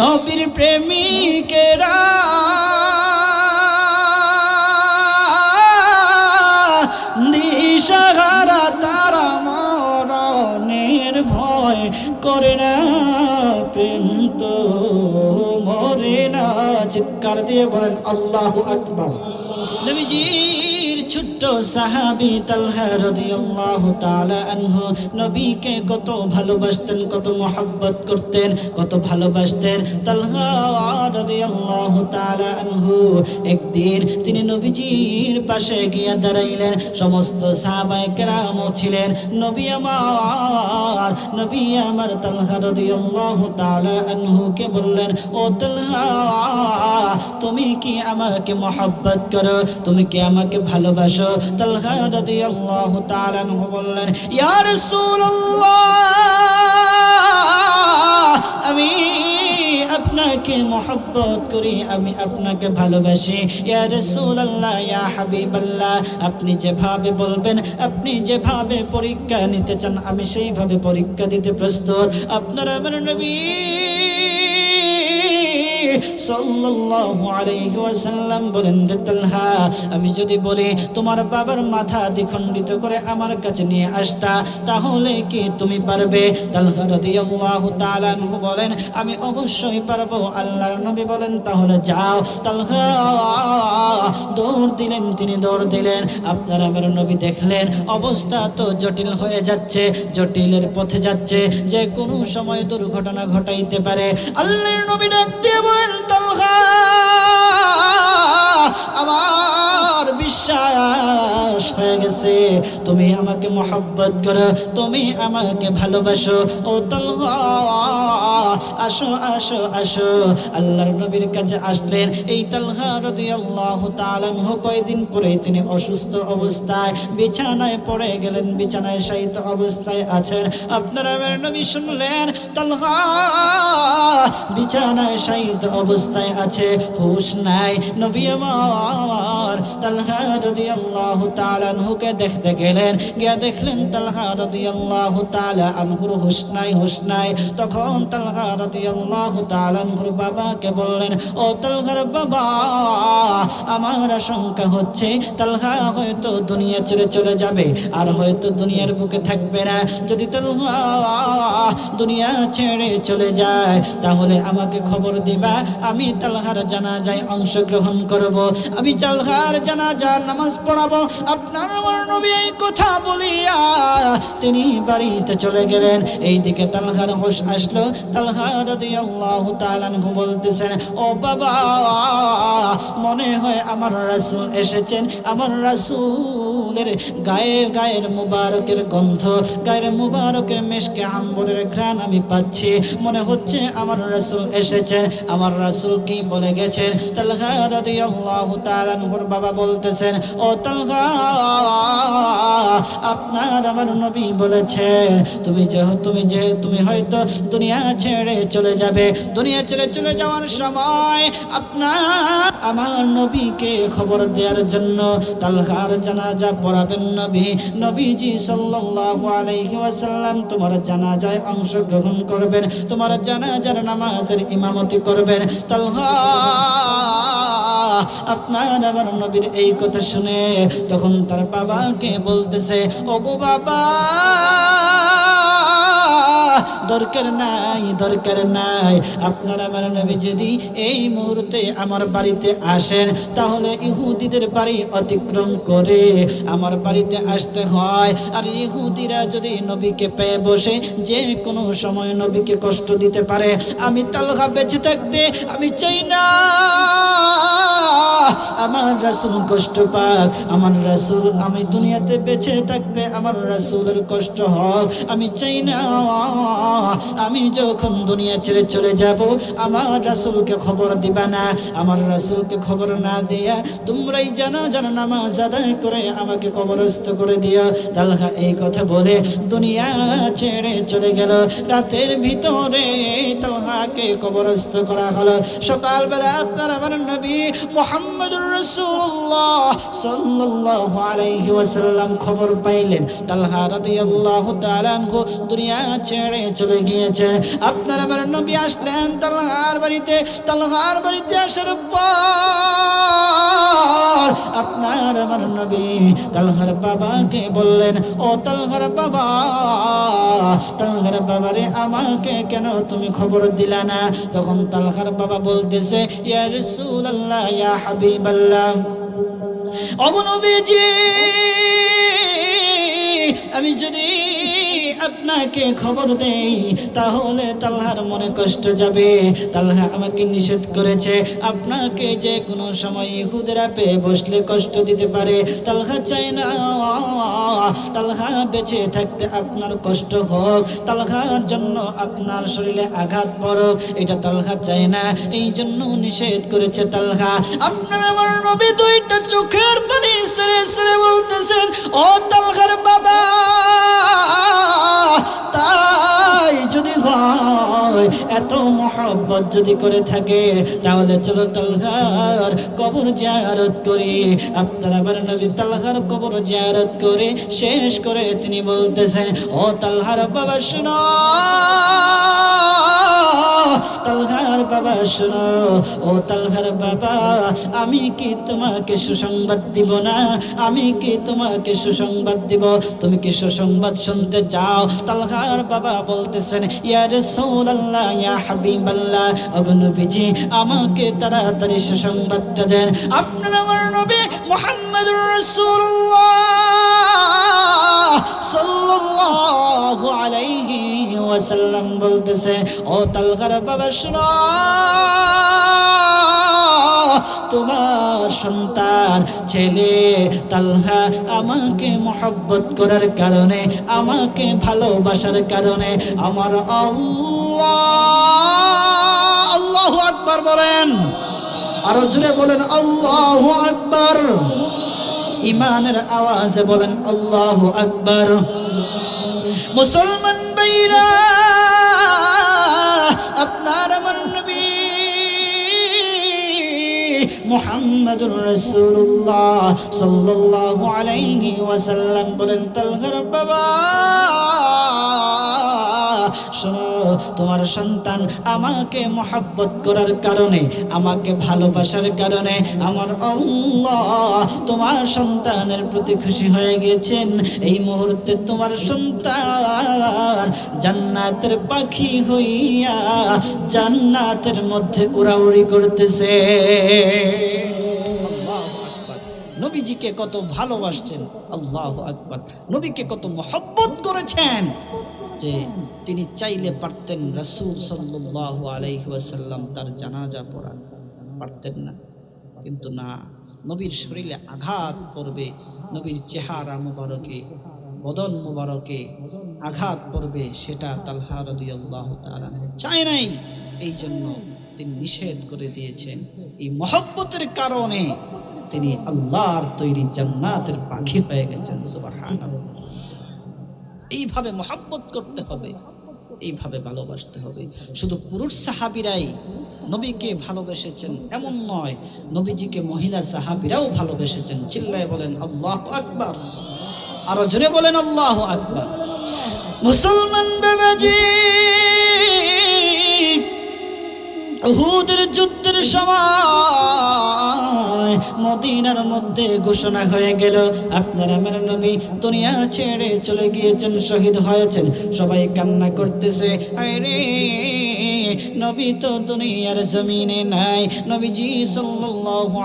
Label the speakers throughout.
Speaker 1: নবীর প্রেমিকেরা। দিশাহারা তারা মরণের ভয় করে না প্রেম তো মরে না। চিৎকার দিয়ে বলেন, আল্লাহ আকবার। নবীজির ছোট্ট সাহাবি তালহা রাদিয়াল্লাহু তাআলা আনহু নবীকে কত ভালোবাসতেন, কত মহব্বত করতেন, কত ভালোবাসতেন। তালহা রাদিয়াল্লাহু তাআলা আনহু একদিন তিনি নবীজির পাশে গিয়া দাঁড়াইলেন, সমস্ত সাহাবায়ে কেরামও ছিলেন। নবী আমার নবী আমার তালহা রাদিয়াল্লাহু তাআলা আনহুকে বললেন, ও তালহা, তুমি কি আমাকে মহব্বত করো? তুমি কি আমাকে ভালোবাসো? তালহা রাদিয়াল্লাহু তাআলা আনহু বললেন, ইয়া রাসূলুল্লাহ, আমি আপনাকে মহব্বত করি, আমি আপনাকে ভালোবাসি। ইয়া রাসূলুল্লাহ, ইয়া হাবিবাল্লাহ, আপনি যেভাবে বলবেন, আপনি যেভাবে পরীক্ষা নিতে চান, আমি সেইভাবে পরীক্ষা দিতে প্রস্তুত। আপনার আমার নবী আমি যদি বলি তোমার বাবার মাথা দ্বিখণ্ডিত করে আমার কাছে নিয়ে আসতা, তাহলে কি তুমি পারবে? বলেন, আমি অবশ্যই পারব। আল্লাহর নবী বলেন, তাহলে যাও। দৌড় দিলেন, তিনি দৌড় দিলেন। আপনার আমার নবী দেখলেন, অবস্থা তো জটিল হয়ে যাচ্ছে, জটিলের পথে যাচ্ছে, যে কোনো সময় দুর্ঘটনা ঘটাইতে পারে। আল্লাহর নবী ডাক দিয়ে বলেন তালহা গেছে তুমি আমাকে মহব্বত করো, তুমি আমাকে ভালোবাসো। ও তালহা আসো আসো আসো। আল্লাহর নবীর কাছে আসলেন। এই তালহা রাদিয়াল্লাহু তাআলা কয়দিন পরে তিনি অসুস্থ অবস্থায়, বিছানায় পড়ে গেলেন, বিছানায় শায়িত অবস্থায় আছেন। আপনারা আমার নবী শুনলেন তালহা বিছানায় শায়িত অবস্থায় আছে, হুশ নাই। নবী আমার তালহা রাদিয়াল্লাহু তাআলা আনহুকে দেখতে গেলেন, গিয়া দেখলেন তালহা রাদিয়াল্লাহু তাআলা আনহুর হুশ নাই হুশ নাই তখন তালহা রাদিয়াল্লাহু তাআলা আনহুর বাবাকে বললেন, ও তালহার বাবা, আমার আশঙ্কা হচ্ছে তালহা হয়তো দুনিয়া ছেড়ে চলে যাবে, আর হয়তো দুনিয়ার বুকে থাকবে না। যদি তালহা দুনিয়া ছেড়ে চলে যায়, তাহলে আমাকে খবর দিবা, আমি তালহার জানাজায় অংশগ্রহণ করব। আমি তালহার জানা জানাজার নামাজ পড়াবো, আপনার আমার নবী এই কথা বলিয়া তিনি বাড়িতে চলে গেলেন। এইদিকে তালহার হোশ আসলো। তালহার রাদিয়াল্লাহু তাআলা আনহু বলতেছেন, ও বাবা, মনে হয় আমার রাসূল এসেছেন। আমার রাসূলের গায়ে, গায়ের মুবারকের গন্ধ, গায়ের মুবারকের মেশকে আম্বরের ঘ্রাণ আমি পাচ্ছি। মনে হচ্ছে আমার রাসূল এসেছে। আমার রাসূল কি বলে গেছেন? বাবা বলতেছেন, ও আপনার আমার নবী বলেছেন, তুমি যে তুমি যে, তুমি হয়তো দুনিয়া ছেড়ে চলে যাবে। দুনিয়া ছেড়ে চলে যাওয়ার সময় আপনার, আমার নবীকে খবর দেওয়ার জন্য তালহার জানাজা পড়াবেন নবী। নবীজি সাল্লাল্লাহু আলাইহি ওয়াসাল্লাম তোমার জানাজায় অংশগ্রহণ করবেন, তোমার জানাজার নামাজের ইমামতি করবেন। তালহা, আপনার আমার নবীর এই কথা শুনে তখন তার বাবাকে বলতেছে, ওগো বাবা! দরকার নাই দরকার নাই। আপনার আমার নবী যদি এই মুহূর্তে আমার বাড়িতে আসেন, তাহলে ইহুদিদের বাড়ি অতিক্রম করে আমার বাড়িতে আসতে হয়। আর ইহুদিরা যদি নবীকে পেয়ে বসে, যে কোনো সময় নবীকে কষ্ট দিতে পারে। আমি তালহা বেঁচে থাকতে আমি চাই না। আমার রাসূল কষ্ট পাক। আমার রাসূল, আমি দুনিয়াতে বেঁচে থাকতে আমার রাসূলের কষ্ট হোক আমি চাই না, আমি যখন দুনিয়া ছেড়ে চলে যাব, আমার রাসূলকে খবর দিবা না। আমার রাসূলকে খবর না দিয়া তোমরাই জানা জানা নামাজ আদায় করে আমাকে কবরস্থ করে দিয়া তালহা এই কথা বলে দুনিয়া ছেড়ে চলে গেল। রাতের ভিতরে তালহাকে কবরস্থ করা হলো। সকালবেলা আপনার আমার নবী মোহাম্মদ খবর পাইলেন। দুনিয়া ছেড়ে চলে গিয়েছে। আপনার আমার নবী আসলেন তালহার বাড়িতে। তালহার বাড়িতে আসার পর আপনার আমার নবী তালহার বাবাকে বললেন, ও তালহার বাবা, তালহার বাবারে আমাকে কেন তুমি খবর দিলা না? তখন তালহার বাবা বলতেছে রাসূলুল্লাহ, ইয়া হাবিবাল্লাহ অগনবীজি আমি যদি আপনাকে খবর দেই, তাহলে তালহার মনে কষ্ট যাবে। তালহা আমাকে নিষেধ করেছে, আপনাকে যে কোনো সময় ইহুদেরা পেয়ে বসলে কষ্ট দিতে পারে। তালহা চায় না, তালহা বেঁচে থাকতে আপনার কষ্ট হোক, তালহার জন্য আপনার শরীরে আঘাত পড়ুক, এটা তালহা চায় না। এই জন্য নিষেধ করেছে তালহা। আপনার আমার নবী দুইটা চোখের পানি সেরে সেরে বলতেছেন, ও তালহার বাবা তাই যদি হয়, এত মহব্বত যদি করে থাকে, তাহলে চলো তালহার কবর জায়ারত করি। আপনার আবার নবী তালহার কবর জায়ারত করে শেষ করে তিনি বলতেছেন, ও তালহার বাবা, শুনো। তালহার বাবা, শোনো। ও তালহার বাবা, আমি কি তোমাকে সুসংবাদ দিব না? আমি কি তোমাকে সুসংবাদ দিব? তুমি কি সুসংবাদ শুনতে চাও? তালহার বাবা বলতেছেন, ইয়া রাসূলুল্লাহ, ইয়া হাবিবাল্লাহ। অগনবীজি আমাকে তাড়াতাড়ি সুসংবাদটা দেন। আপনার আমার নবী মুহাম্মদুর রাসূলুল্লাহ। সাল্লাল্লাহু আলাইহি ওয়াসাল্লাম বলতেছে, ও তালগার বাবা, শুনো। তোমার সন্তান, ছেলে তালহা আমাকে মহব্বত করার কারণে, আমাকে ভালোবাসার কারণে, আমার আল্লাহ, আল্লাহু আকবার বলেন। আরও জোরে বলেন, আল্লাহ আকবার। ইমানের আওয়াজে বলেন, আল্লাহ আকবর। মুসলমান ভাইরা, আপনার আমার নবী মুহাম্মাদুর রাসূলুল্লাহ সাল্লাল্লাহু আলাইহি ওয়াসাল্লাম বলেন, তালগার বাবা তোমার সন্তান আমাকে মহাব্বত করার কারণে, আমাকে ভালোবাসার কারণে, আমার অঙ্গ তোমার সন্তানের প্রতি খুশি হয়ে গেছেন এই মুহূর্তে তোমার সন্তান জান্নাতের পাখি হইয়া জান্নাতের মধ্যে উড়াউড়ি করতেছে। নবীজিকে কত ভালোবাসছেন। আল্লাহ আকবার। নবীকে কত মহব্বত করেছেন। যে তিনি চাইলে পারতেন রাসূল সাল্লাল্লাহু আলাইহি ওয়াসাল্লাম তার জানাজা পড়ান পারতেন না। কিন্তু না, নবীর শরীরে আঘাত পড়বে, নবীর চেহারা মুবারকে, বদন মুবারকে আঘাত পড়বে, সেটা তালহা রাদিয়াল্লাহু তাআলা চায় নাই। এই জন্য তিনি নিষেধ করে দিয়েছেন, এই মহব্বতের কারণে তিনি আল্লাহর তৈরি জান্নাতের পাখি হয়ে গেছেন, সুবহানাল্লাহ। এইভাবে মহাব্বত করতে হবে, এইভাবে ভালোবাসতে হবে। শুধু পুরুষ সাহাবিরাই নবীকে ভালোবেসেছেন এমন নয়, নবীজিকে মহিলা সাহাবিরাও ভালোবেসেছেন। চিল্লায় বলেন, আল্লাহ আকবার। আরও জোরে বলেন, আল্লাহ আকবার। মুসলমান বেবাজি, উহুদের যুদ্ধের সময় মদিনার মধ্যে ঘোষণা হয়ে গেল। আপনার আমার নবী দুনিয়া ছেড়ে চলে গিয়েছেন, শহীদ হয়েছেন। সবাই কান্না করতেছে আরে নবী তো দুনিয়ার জমিনে নাই। নবীজি সাল্লাল্লাহু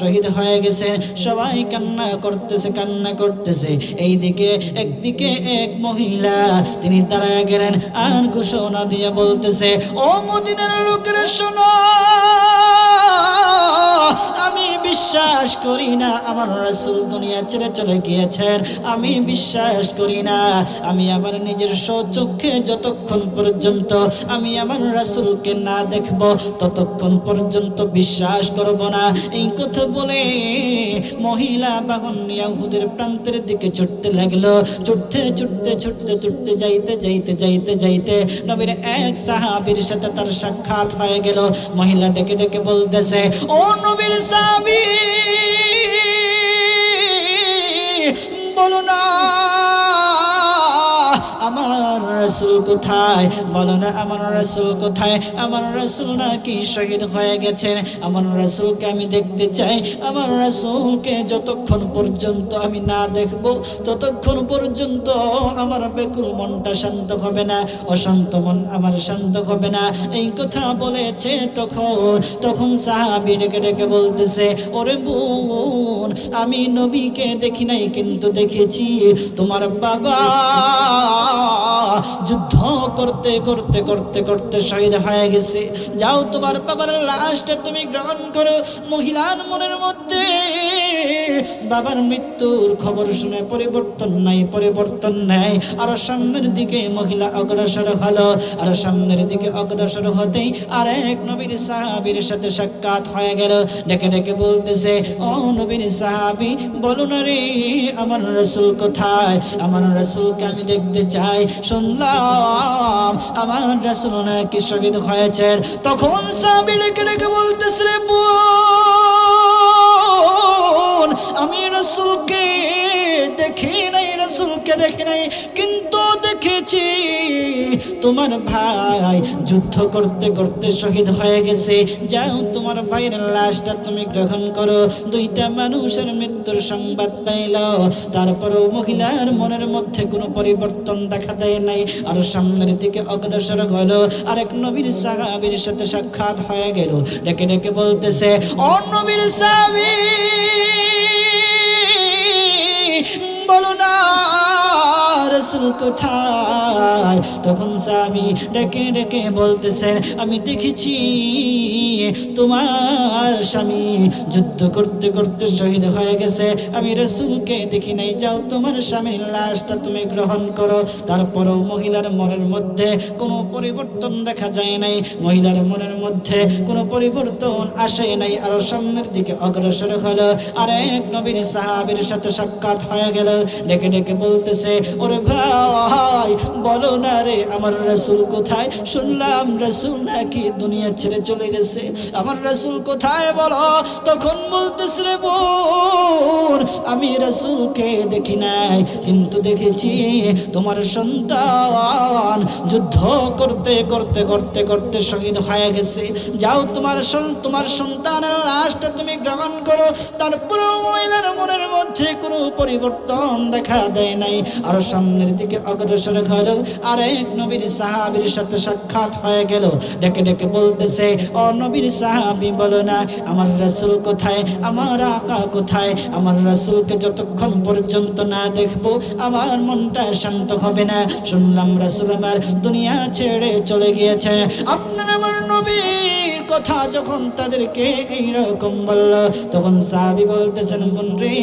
Speaker 1: শহীদ হয়ে গেছেন। সবাই কান্না করতেছে কান্না করতেছে। এইদিকে একদিকে এক মহিলা, তিনি দাঁড়ায় গেলেন আর ঘোষণা দিয়ে বলতেছে, ও মদিনার লোকেরা, শোনো। বিশ্বাস করি না, আমার রাসূল দুনিয়া ছেড়ে চলে গিয়েছেন। আমি বিশ্বাস করি না, আমি আমার নিজের চোখে যতক্ষণ পর্যন্ত আমি আমার রাসূলকে না দেখব, ততক্ষণ পর্যন্ত বিশ্বাস করব না। এই কথা বলে মহিলা বাহন ইয়াহুদের প্রান্তের দিকে ছুটতে লাগল। ছুটতে ছুটতে ছুটতে ছুটতে যাইতে যাইতে যাইতে যাইতে নবীর এক সাহাবীর সাথে তার সাক্ষাৎ হয়ে গেল। মহিলা ডেকে ডেকে বলতেছে, ও নবীর সাহাবী বলো না। আমার রসুল কোথায়? বলো না আমার রসুল কোথায়? আমার রসুল নাকি শহীদ হয়ে গেছেন? আমার রসুলকে আমি দেখতে চাই। আমার রসুলকে যতক্ষণ পর্যন্ত আমি না দেখব, ততক্ষণ পর্যন্ত আমার বেকুল মনটা শান্ত হবে না, অশান্ত মন আমার শান্ত হবে না। এই কথা বলেছে তখন তখন সাহাবি ডেকে ডেকে বলতেছে, ওরে বোন, আমি নবীকে দেখি নাই, কিন্তু দেখেছি তোমার বাবা যুদ্ধ করতে করতে করতে করতে শহীদ হয়ে গেছে। যাও তোমার বাবার লাশটা তুমি গ্রহণ করো। মহিলার মনের মধ্যে বাবার মৃত্যুর খবর শুনে পরিবর্তন নাই পরিবর্তন নাই। আর সামনের দিকে মহিলা অগ্রসর হলো, আর সামনের দিকে অগ্রসর হতেই আর এক নবীর সাহাবীর সাথে সাক্ষাৎ হয়ে গেল। ডেকে ডেকে বলতেছে, ও নবীর সাহাবী, বলো না রে, আমার রসুল কোথায়? আমার রসুলকে আমি দেখতে চাই। শুনলাম আমার রসুল নাকি শহীদ হয়েছেন। তখন সাহাবী ডেকে ডেকে বলতেছে, রে বোন আমি রসুলকে দেখি নাই, রসুলকে দেখি নাই, কিন্তু দেখেছি তোমার ভাই যুদ্ধ করতে করতে শহীদ হয়ে গেছে। যাও তোমার ভাইয়ের লাশটা তুমি গ্রহণ করো। দুইটা মানুষের মৃত্যুর সংবাদ পাইল। তারপরেও মহিলার মনের মধ্যে কোনো পরিবর্তন দেখা দেয় নাই। আর সামনের দিকে অগ্রসর হল। আরেক নবীর সাহাবীর সাথে সাক্ষাৎ হয়ে গেল। ডেকে ডেকে বলতেছে ও নবীর সাহাবী বলো না। রসুল কোথায়? তখন স্বামী ডেকে ডেকে বলতেছেন, আমি দেখেছি তোমার স্বামী যুদ্ধ করতে করতে শহীদ হয়ে গেছে। আমি রসুলকে দেখি নাই। যাও, তোমার স্বামীর লাশটা তুমি গ্রহণ করো। তারপরেও মহিলার মনের মধ্যে কোনো পরিবর্তন দেখা যায় নাই। মহিলার মনের মধ্যে কোনো পরিবর্তন আসে নাই। আরও সামনের দিকে অগ্রসর হলো। আর এক নবীর সাহাবীর সাথে সাক্ষাৎ হয়ে গেল। ডেকে ডেকে বলতেছে, ওরে ভাই বলো না রে, আমার রসুল কোথায়? শুনলাম রসুল নাকি দুনিয়া ছেড়ে চলে গেছে। আমার রসুল কোথায় বলো? তখন বলতেছে রে আমি রসুলকে দেখি নাই, কিন্তু দেখেছি তোমার সন্তান যুদ্ধ করতে করতে করতে করতে শহীদ হয়ে গেছে। যাও তোমার তোমার সন্তানের লাশটা তুমি গ্রহণ করো তারপরে মহিলার মধ্যে কোনো পরিবর্তন দেখা দেয় নাই। আর সামনের দিকে অগ্রসর হল আর এক নবীর সাহাবীর সাথে সাক্ষাৎ হয়ে গেল। ডেকে ডেকে বলতেছে, ও নবীর সাহাবী, বলো না, আমার রসুল কোথায়? আমার আকা কোথায়? আমার রসুলকে যতক্ষণ পর্যন্ত না দেখব, আমার মনটা শান্ত হবে না। শুনলাম রসুল আমার দুনিয়া ছেড়ে চলে গিয়েছে। আপনার আমার কথা যখন তাদেরকে এইরকম বলল, তখন সাহাবি বলতেছেন বোন রে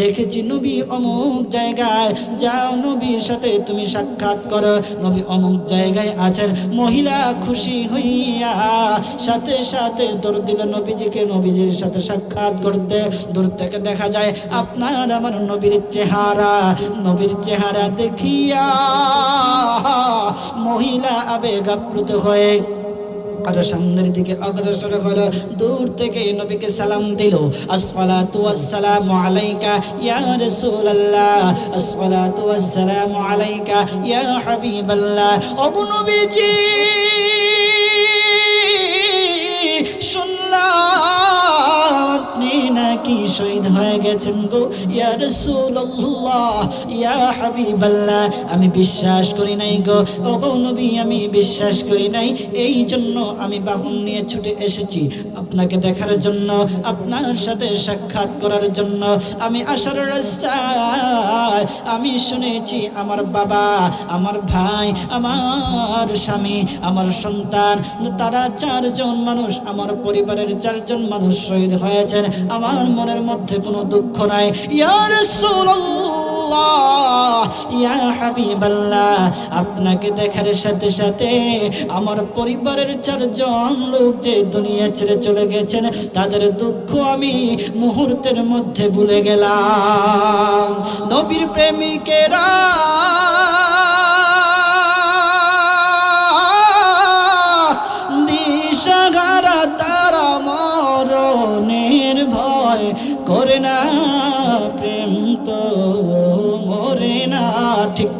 Speaker 1: দেখেছি নবী অমুক জায়গায়। যাও নবীর সাথে তুমি সাক্ষাৎ করো। নবী অমুক জায়গায় আছেন। মহিলা খুশি হইয়া সাথে সাথে দৌড় দিল নবীজিকে। নবীজির সাথে সাক্ষাৎ করতে দূর থেকে দেখা যায়, আপনার আমার নবীর চেহারা। নবীর চেহারা দেখিয়া মহিলা আবেগ আপ্লুত হয়ে আরও সামনের দিকে অগ্রসর হলো। দূর থেকে নবীকে সালাম দিল। আসসালাতু ওয়াসসালামু আলাইকা ইয়া রাসূলুল্লাহ। আসসালাতু ওয়াসসালামু আলাইকা ইয়া হাবিবাল্লাহ। ওগো নবীজি নাকি শহীদ হয়ে গেছেন গো। ইয়া রাসূলুল্লাহ, ইয়া হাবিবাল্লাহ। আমি বিশ্বাস করি নাই গো। ও গো নবী, আমি বিশ্বাস করি নাই। এই জন্য আমি বাহন নিয়ে ছুটে এসেছি আপনাকে দেখার জন্য, আপনার সাথে সাক্ষাৎ করার জন্য। আমি আসার রাস্তায় আমি শুনেছি আমার বাবা, আমার ভাই, আমার স্বামী, আমার সন্তান, তারা চারজন মানুষ, আমার পরিবারের চারজন মানুষ শহীদ হয়েছেন। আমার মনের মধ্যে কোনো দুঃখ নাই। ইয়া ইয়া হাবিবাল্লাহ, আপনাকে দেখার সাথে সাথে আমার পরিবারের চারজন লোক যে দুনিয়া ছেড়ে চলে গেছেন, তাদের দুঃখ আমি মুহূর্তের মধ্যে ভুলে গেলাম। নবীর প্রেমিকেরা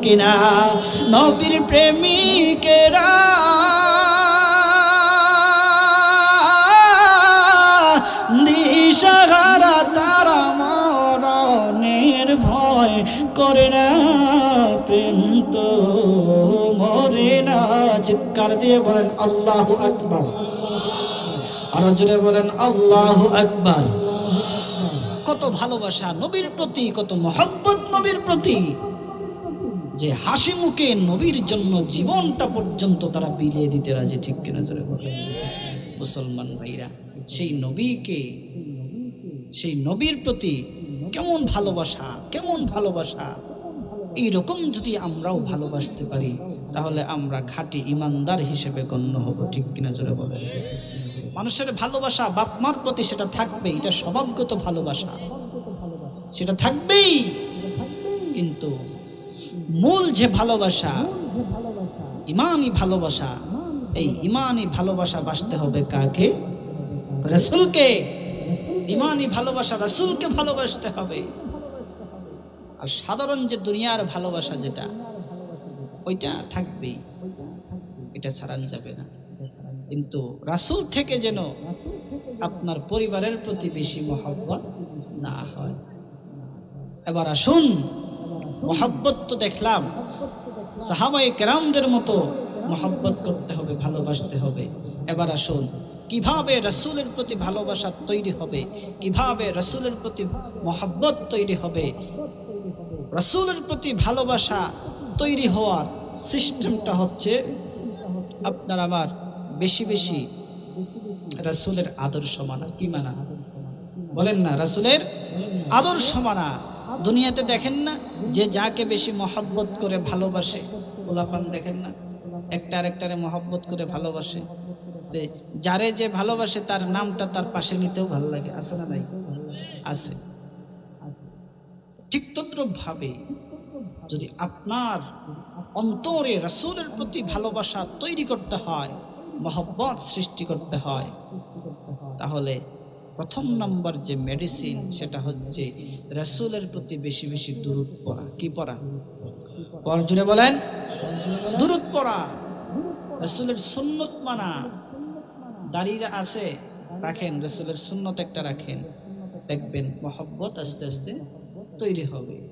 Speaker 1: কিনা? নবীর প্রেমিকেরা। দিশাহারা তারা মরণের ভয় করে না, প্রেম তো মরে না। চিৎকার দিয়ে বলেন, আল্লাহ আকবার। আরও জোরে বলেন, আল্লাহ আকবার। কত ভালোবাসা নবীর প্রতি, কত মহব্বত নবীর প্রতি। যে হাসি মুখে নবীর জন্য জীবনটা পর্যন্ত তারা বিলিয়ে দিতে রাজি, ঠিক কিনা ধরে মুসলমান ভাইরা, সেই নবীকে, সেই নবীর প্রতি কেমন ভালোবাসা কেমন ভালোবাসা? এইরকম যদি আমরাও ভালোবাসতে পারি, তাহলে আমরা খাঁটি ইমানদার হিসেবে গণ্য হব, ঠিক কিনা জোরে বলে মানুষের ভালোবাসা বাপ মার প্রতি সেটা থাকবে এটা স্বভাবগত ভালোবাসা। সেটা থাকবেই। কিন্তু মূল যে ভালোবাসা ইমানই ভালোবাসা এই ইমানই ভালোবাসা বাসতে হবে কাকে? রসুলকে। ইমানই ভালোবাসা রসুলকে ভালোবাসতে হবে। আর সাধারণ যে দুনিয়ার ভালোবাসা যেটা ওইটা থাকবেই। এটা ছাড়ানো যাবে না। কিন্তু রাসুল থেকে যেন আপনার পরিবারের প্রতি বেশি মহব্বত না হয়। এবার আসুন মহব্বত তো দেখলাম। সাহাবাই কেরামদের মতো মহব্বত করতে হবে, ভালোবাসতে হবে। এবার আসুন, কীভাবে রসুলের প্রতি ভালোবাসা তৈরি হবে? কীভাবে রসুলের প্রতি মহব্বত তৈরি হবে? রসুলের প্রতি ভালোবাসা তৈরি হওয়ার সিস্টেমটা হচ্ছে, আপনার আমার বেশি বেশি রসুলের আদর্শ মানা। কি মানা? বলেন না, রসুলের আদর্শ মানা। দুনিয়াতে দেখেন না যে যাকে বেশি মহব্বত করে ভালোবাসে ওলাপান দেখেন না, একটা আরেকটারে মহব্বত করে ভালোবাসে। যারে যে ভালোবাসে, তার নামটা তার পাশে নিতেও ভালো লাগে। আছে না নাই? আছে। ঠিক তদ্রুপ ভাবে যদি আপনার অন্তরে রসুলের প্রতি ভালোবাসা তৈরি করতে হয়, মহব্বত সৃষ্টি করতে হয়, তাহলে প্রথম নম্বর যে মেডিসিন সেটা হচ্ছে রসুলের প্রতি বেশি বেশি দূরত পড়া। কি পড়া? পর জুড়ে বলেন। দূরত পড়া। রসুলের সুন্নত মানা। দাঁড়িয়ে আছে, রাখেন। রসুলের সুন্নত একটা রাখেন। দেখবেন মহব্বত আস্তে আস্তে তৈরি হবে।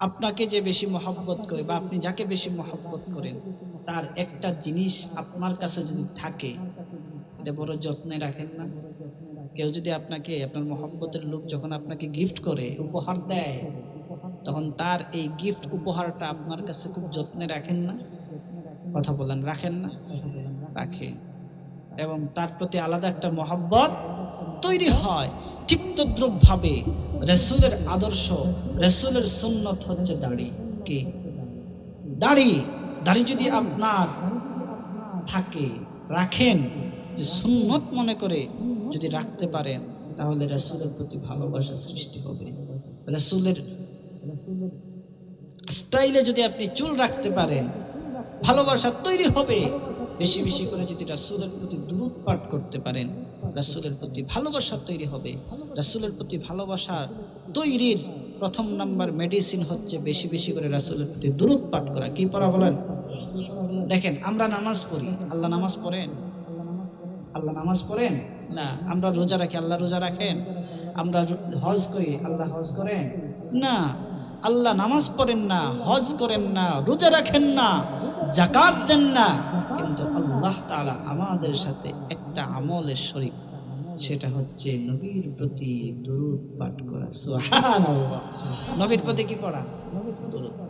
Speaker 1: আপনাকে যে বেশি মহব্বত করে বা আপনি যাকে বেশি মহব্বত করেন, তার একটা জিনিস আপনার কাছে যদি থাকে এটা বড় যত্নে রাখেন না। কেউ যদি আপনাকে, আপনার মহব্বতের লোক যখন আপনাকে গিফট করে, উপহার দেয়, তখন তার এই গিফট উপহারটা আপনার কাছে খুব যত্নে রাখেন না। কথা বলেন, রাখেন না। রাখে এবং তার প্রতি আলাদা একটা মহব্বত তৈরি হয়। ঠিক তদ্রুপভাবে রসুলের আদর্শ, রসুলের সুন্নত হচ্ছে দাড়ি। কি? দাড়ি। দাড়ি যদি আপনার থাকে, রাখেন। যে সুন্নত মনে করে যদি রাখতে পারেন তাহলে রসুলের প্রতি ভালোবাসা সৃষ্টি হবে। রসুলের স্টাইলে যদি আপনি চুল রাখতে পারেন, ভালোবাসা তৈরি হবে। বেশি বেশি করে যদি রাসুলের প্রতি দূরত পাঠ করতে পারেন, রাসুলের প্রতি ভালোবাসা তৈরি হবে। রাসুলের প্রতি ভালোবাসা তৈরির প্রথম নাম্বার মেডিসিন হচ্ছে বেশি বেশি করে রাসুলের প্রতি দূরত পাঠ করা। কি পড়া বলেন? দেখেন, আমরা নামাজ পড়ি। আল্লাহ নামাজ পড়েন? আল্লাহ নামাজ পড়েন? না। আমরা রোজা রাখি, আল্লাহ রোজা রাখেন? আমরা হজ করি, আল্লাহ হজ করেন? না। আল্লাহ নামাজ পড়েন না, হজ করেন না, রোজা রাখেন না জাকাত দেন না। কিন্তু আল্লাহ তাআলা আমাদের সাথে একটা আমলের শরীক। সেটা হচ্ছে নবীর প্রতি দরুদ পাঠ করা। সুবহানাল্লাহ। নবীর প্রতি কি পড়া? দরুদ।